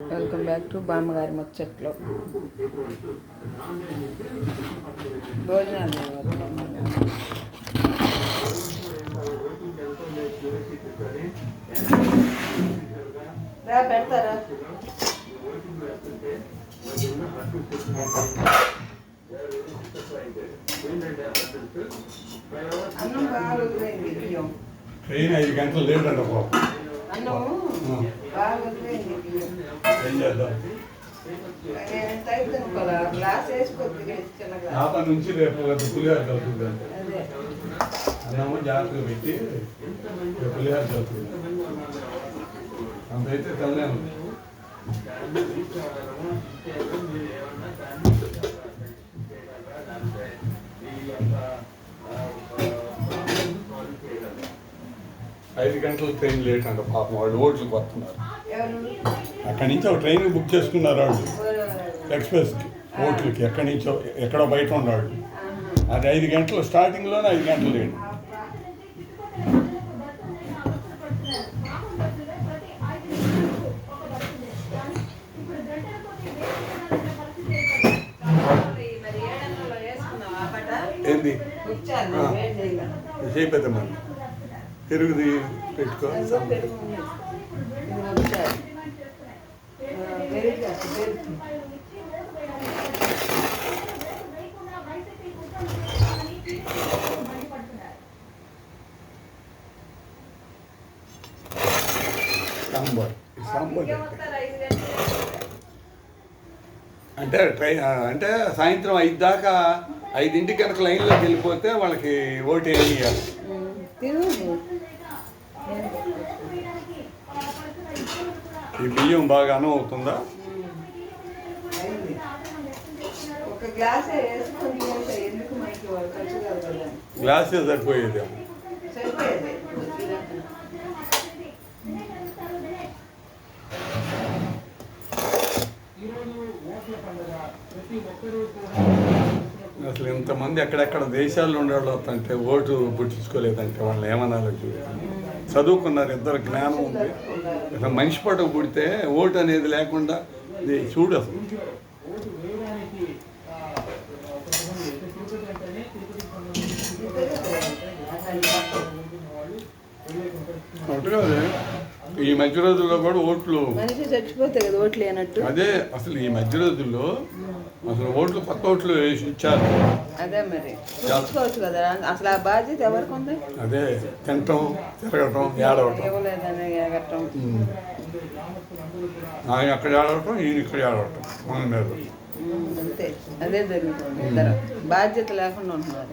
Welcome back to బామ్మగారి ముచ్చట్లో. భోజనాలు రా పెడతారా? అన్నం బాగా ట్రైన్ ఐదు గంటలు లేదంట బాబు. ఆప నుంచి రేపు పులిహార చదువుతుంది అదే. అన్నము జాగ్రత్తగా పెట్టి పులిహార చదువుతుంది అంతైతే తెల్లేము ఐదు గంటల ట్రైన్ లేట్ అంట పాపం వాళ్ళు ఓట్లకు వస్తున్నారు. అక్కడి నుంచి ఒక ట్రైన్ బుక్ చేసుకున్నారు వాళ్ళు. ఎక్స్ప్రెస్కి ఓట్లకి ఎక్కడి నుంచో ఎక్కడో బయట ఉన్నాడు అది ఐదు గంటలు స్టార్టింగ్లోనే ఐదు గంటలు బట్ట ఏంది? కూర్చోాలి ఆ. వేడి చేయగా చేయిపోతాం మనం పెరుగుది పెట్టుకో. సాంబార్. సాంబార్ అంటే ట్రైన్ అంటే సాయంత్రం ఐదు దాకా ఐదింటికి కనుక లైన్లోకి వెళ్ళిపోతే వాళ్ళకి ఓటు వేయాలి ఈ బియ్యం బాగా అవుతుందా ఒక గ్లాస్. ఎందుకు మనకి గ్లాసే సరిపోయేది సరిపోయేది. అసలు ఇంతమంది ఎక్కడెక్కడ దేశాల్లో ఉండేవాళ్ళు వస్తుంటే ఓటు పుట్టించుకోలేదంటే వాళ్ళు ఏమన్నారో చూడు. చదువుకున్నారు ఇద్దరు జ్ఞానం ఉంది. అసలు మనిషి పడవ పుడితే ఓటు అనేది లేకుండా ఇది చూడు అసలు. ఈ మధ్య రోజుల్లో కూడా ఓట్లు కదా ఓట్లు అదే అసలు ఈ మధ్య రోజుల్లో అసలు ఓట్లు కొత్త ఓట్లు వేసి ఇచ్చారు. అదే మరి. చూసుకోవచ్చు కదా అసలు ఆ బాధ్యత ఎవరికి ఉంది? అదే తినటం తిరగటం ఏడవటం. ఇవ్వలేదని ఉమ్. ఆయన అక్కడ ఏడవటం ఈయన ఇక్కడ ఏడవటం మన మీద. అంతే. అదే జరుగుతుంది ఇద్దరు. బాధ్యత లేకుండా ఉంటున్నారు.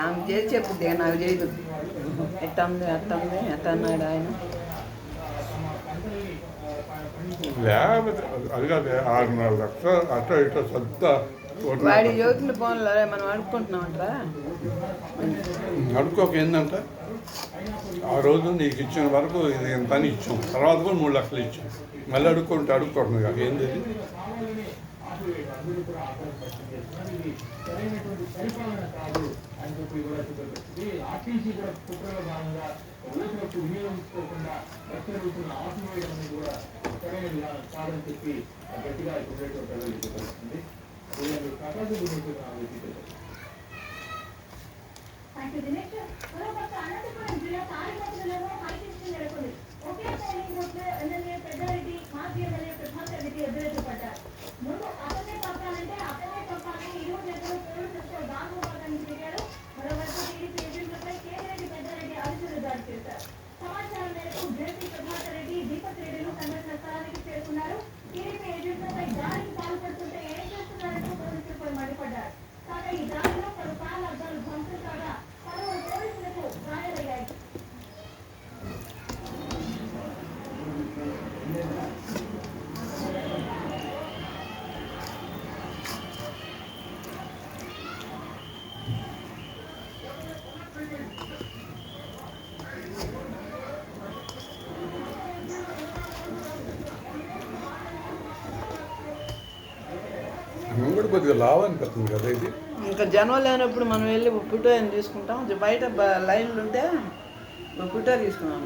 ఆమె చేసి చెప్పుద్ది నాకు చేయదు ఎట్ట ఉంది అట్ట ఉంది ఎట్ట అన్నాడు ఆయన. లేకపోతే అది కాదు ఆరున్నర లక్షలు అటో ఇటో సొంత ఓట్లు వాడి జ్యోతుల ఫోన్లో మనం అడుక్కుంటున్నామంటారా అడుక్కోక ఏంటంటే ఆ రోజు నీకు ఇచ్చిన వరకు ఇది ఎంత అని ఇచ్చాం తర్వాత కూడా మూడు లక్షలు ఇచ్చాం మళ్ళీ అడుక్కుంటే అడుక్కోవడం కాక ఏంది ఇది? ముందు అతనే పంపాలంటే అతనే పంపాలని ఇరు నేతలు పోలీసులతో దారుణ తిరిగారు కొద్దిగా లావు అనిపిస్తుంది కదా ఇది? ఇంకా జనం లేనప్పుడు మనం వెళ్ళి పుట్టో తీసుకుంటాం బయట లైన్లు ఉంటే పుట్టో తీసుకున్నాం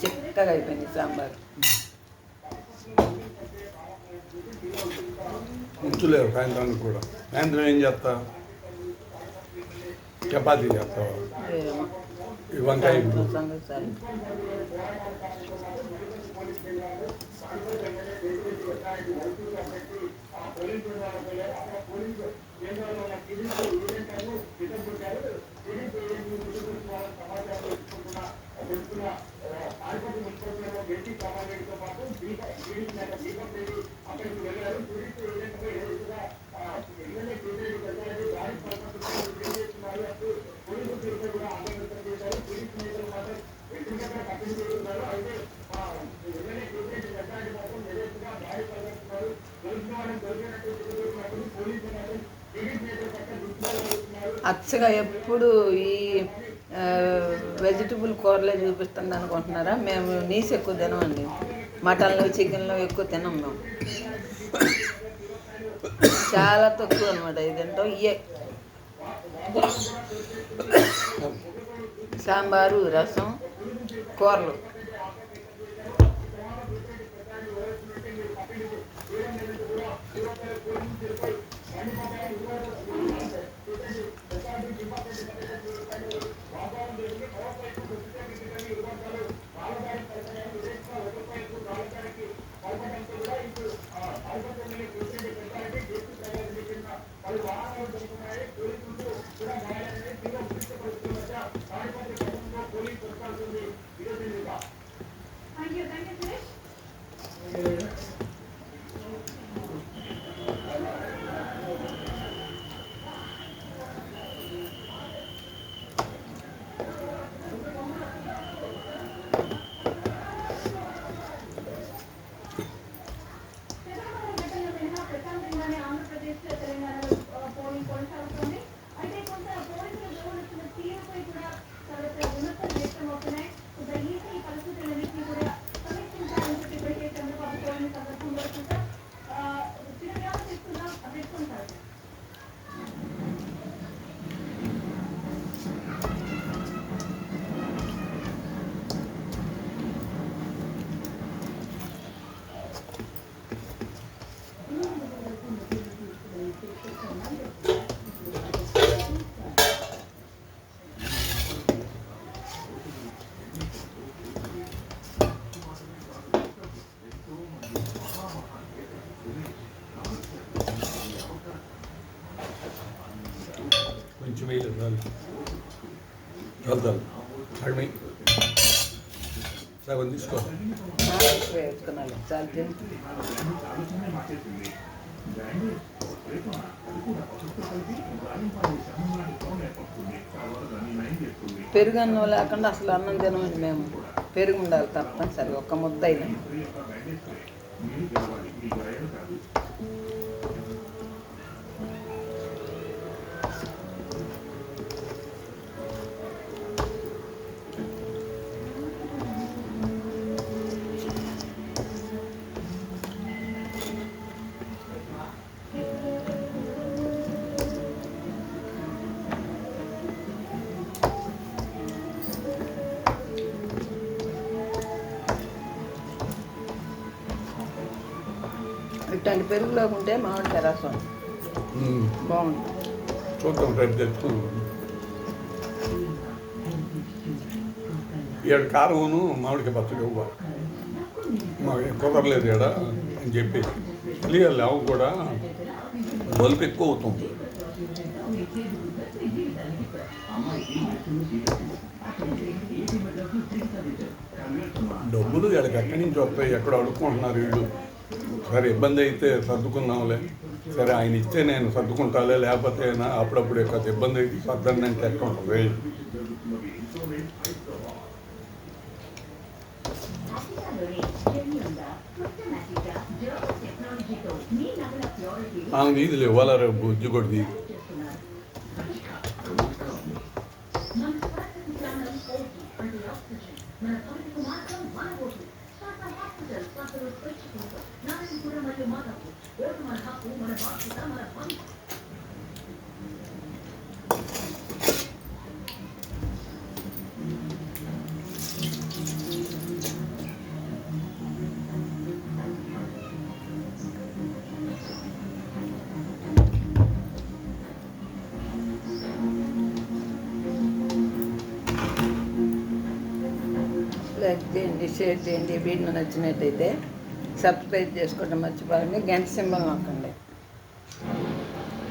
చిక్కగా అయిపోయింది సాంబార్. ఉంచులేవు సాయంత్రానికి కూడా. సాయంత్రం ఏం చేస్తా? చపాతీ చేస్తావా. ఈ వంకాయ సాయంత్రం సంగతి పచ్చగా ఎప్పుడు ఈ వెజిటబుల్ కూరలే చూపిస్తుంది అనుకుంటున్నారా? మేము నీసు ఎక్కువ తినమండి. మటన్లు చికెన్లు ఎక్కువ తినం మేము. చాలా తక్కువ అనమాట ఇది ఇయే. సాంబారు రసం కూరలు. కొంచెం వేయలేదు చాలు చాలు పెరుగు అన్నం లేకుండా అసలు అన్నం తినమండి మేము. పెరుగు ఉండాలి తప్పనిసరి ఒక్క ముద్ద అయినా ఇట్లాంటి పెరుగులో ఉంటే మామిడి రసం ఉమ్. బాగుంటుంది చూద్దాం రేపు తెచ్చుకుందాం ఏడు కారమును మామిడికి పచ్చడి ఇవ్వాలి మాకు కుదరలేదు ఏడ అని చెప్పి. క్లియర్ లేవు కూడా. బల్బు ఎక్కువ అవుతుంది. డబ్బులు వీళ్ళకి ఎక్కడి నుంచి వస్తాయి? ఎక్కడ అడుక్కుంటున్నారు వీళ్ళు. సరే ఇబ్బంది అయితే సర్దుకుందాంలే సరే ఆయన ఇస్తే నేను సర్దుకుంటాలే లేకపోతే నా అప్పుడప్పుడు కొంత ఇబ్బంది అయితే సర్దండి అంటే ఎక్కడ ఉంటుంది ఆఫ్రికాలోని జెన్యున్గా సిస్టమాటిక్గా జర్మన్ టెక్నాలజీతో మీ నగల ప్యూరిటీ ఆమె ఇది ఇవ్వాల రేపు బుజ్జి కూడా చేయండి షేర్ చేయండి వీడియో నచ్చినట్టయితే సబ్స్క్రైబ్ చేసుకోవడం మర్చిపోకండి. గంట సింబల్ నొక్కండి.